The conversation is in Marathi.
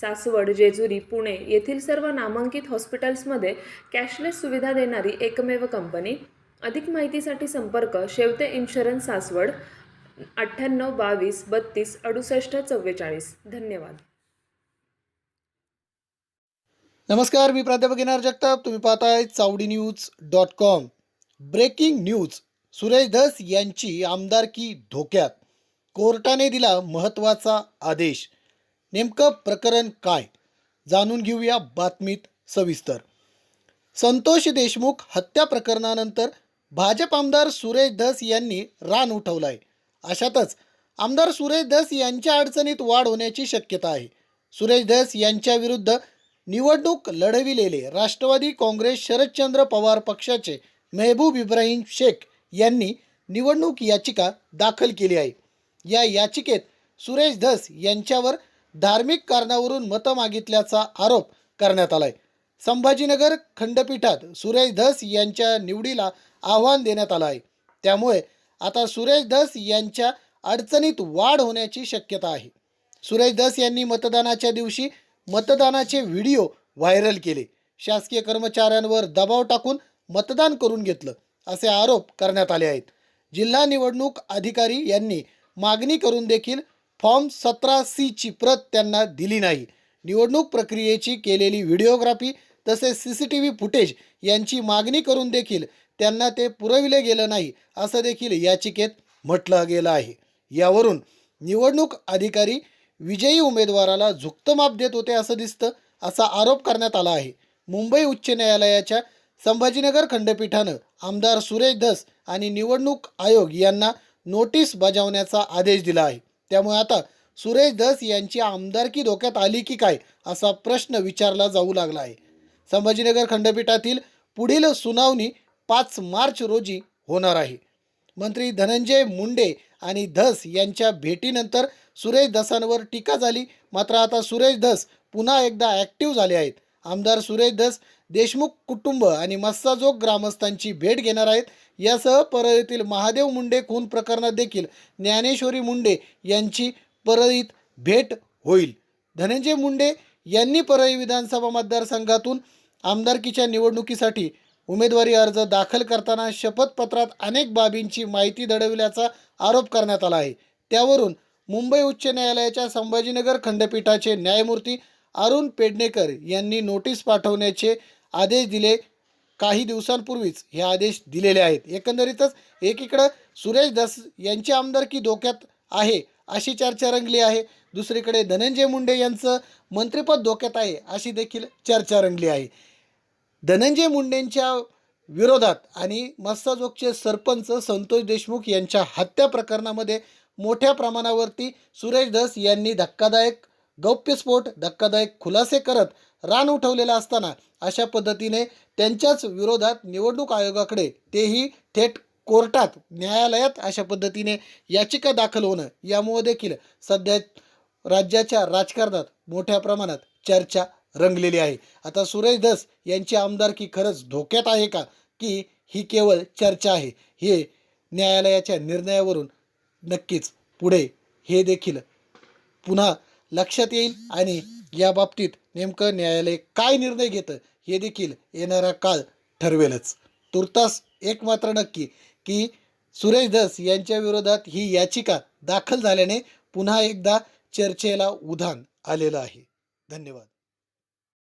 सासवड जेजुरी पुणे येथील सर्व नामांकित हॉस्पिटल्समध्ये कॅशलेस सुविधा देणारी एकमेव कंपनी. अधिक माहितीसाठी संपर्क शेवते इन्शुरन्स सासवड अठ्ठ्याण्णव बावीस बत्तीस अडुसष्ट चव्वेचाळीस. धन्यवाद. नमस्कार मी प्राध्यापक येणार जगताप. तुम्ही पाहताय Chawdi news dot com. Breaking news Suresh Dhas यांची आमदारकी धोक्यात. कोर्टाने दिला महत्त्वाचा आदेश. नेमकं प्रकरण काय? जाणून घेऊया बातमीत सविस्तर. संतोष देशमुख हत्या प्रकरणानंतर भाजप आमदार सुरेश धस यांनी रान उठवलाय. अशातच आमदार सुरेश धस यांच्या अडचणीत वाढ होण्याची शक्यता आहे. सुरेश धस यांच्या विरुद्ध निवडणूक लढविलेले राष्ट्रवादी काँग्रेस शरदचंद्र पवार पक्षाचे मेहबूब इब्राहिम शेख यांनी निवडणूक याचिका दाखल केली आहे. या याचिकेत सुरेश धस यांच्यावर धार्मिक कारणावरून मतं मागितल्याचा आरोप करण्यात आलाय. संभाजीनगर खंडपीठात सुरेश धस यांच्या निवडीला आव्हान देण्यात आलं आहे. त्यामुळे आता सुरेश धस यांच्या अडचणीत वाढ होण्याची शक्यता आहे. सुरेश धस यांनी मतदानाच्या दिवशी मतदानाचे व्हिडिओ व्हायरल केले. शासकीय कर्मचाऱ्यांवर दबाव टाकून मतदान करून घेतलं असे आरोप करण्यात आले आहेत. जिल्हा निवडणूक अधिकारी यांनी मागणी करून देखील फॉर्म सतरा सीची प्रत त्यांना दिली नाही. निवडणूक प्रक्रियेची केलेली व्हिडिओग्राफी तसेच C C T V footage यांची मागणी करून देखील त्यांना ते पुरविले गेलं नाही असं देखील याचिकेत म्हटलं गेलं आहे. यावरून निवडणूक अधिकारी विजयी उमेदवाराला झुकतं माप देत होते असं दिसतं असा आरोप करण्यात आला आहे. मुंबई उच्च न्यायालयाच्या संभाजीनगर खंडपीठानं आमदार सुरेश धस आणि निवडणूक आयोग यांना नोटीस बजावण्याचा आदेश दिला आहे. त्यामुळे आता सुरेश धस यांची आमदारकी धोक्यात आली की काय असा प्रश्न विचारला जाऊ लागला आहे. संभाजीनगर खंडपीठातील पुढील सुनावणी पाच मार्च रोजी होणार आहे. मंत्री धनंजय मुंडे आणि धस यांच्या भेटीनंतर सुरेश धसांवर टीका झाली. मात्र आता सुरेश धस पुन्हा एकदा ॲक्टिव्ह झाले आहेत. आमदार सुरेश धस देशमुख कुटुंब आणि मस्साजोग ग्रामस्थांची भेट घेणार आहेत. यासह परळीतील महादेव मुंडे खून प्रकरणात देखील ज्ञानेश्वरी मुंडे यांची परळीत भेट होईल. धनंजय मुंडे यांनी परळी विधानसभा मतदारसंघातून आमदारकीच्या निवडणुकीसाठी उमेदवारी अर्ज दाखल करताना शपथपत्रात अनेक बाबींची माहिती दडविल्याचा आरोप करण्यात आला आहे. त्यावरून मुंबई उच्च न्यायालयाच्या संभाजीनगर खंडपीठाचे न्यायमूर्ती अरुण पेडणेकर यांनी नोटीस पाठवण्याचे आदेश दिले. काही दिवसांपूर्वीच हे आदेश दिलेले आहेत. एकंदरीतच एकीकडं सुरेश दस यांची आमदारकी धोक्यात आहे अशी चर्चा रंगली आहे. दुसरीकडे धनंजय मुंडे यांचं मंत्रिपद धोक्यात आहे अशी देखील चर्चा रंगली आहे. धनंजय मुंडेंच्या विरोधात आणि मस्ताजोगचे सरपंच संतोष देशमुख यांच्या हत्या प्रकरणामध्ये मोठ्या प्रमाणावरती सुरेश दस यांनी धक्कादायक गौप्यस्फोट धक्कादायक खुलासे करत रान उठवलेला असताना अशा पद्धतीने त्यांच्याच विरोधात निवडणूक आयोगाकडे तेही थेट कोर्टात न्यायालयात अशा पद्धतीने याचिका दाखल होणं यामुळे देखील सध्या राज्याच्या राजकारणात मोठ्या प्रमाणात चर्चा रंगलेली आहे. आता सुरेश धस यांची आमदारकी खरंच धोक्यात आहे का? की ही केवळ चर्चा आहे. हे न्यायालयाच्या निर्णयावरून नक्कीच पुढे हे देखील पुन्हा लक्षात येईल आणि या बाबतीत नेमकं न्यायालय काय निर्णय घेतं हे देखील येणारा काळ ठरवेलच. तुर्तास एक मात्र नक्की की सुरेश धस यांच्या विरोधात ही याचिका दाखल झाल्याने पुन्हा एकदा चर्चेला उधाण आलेलं आहे. धन्यवाद.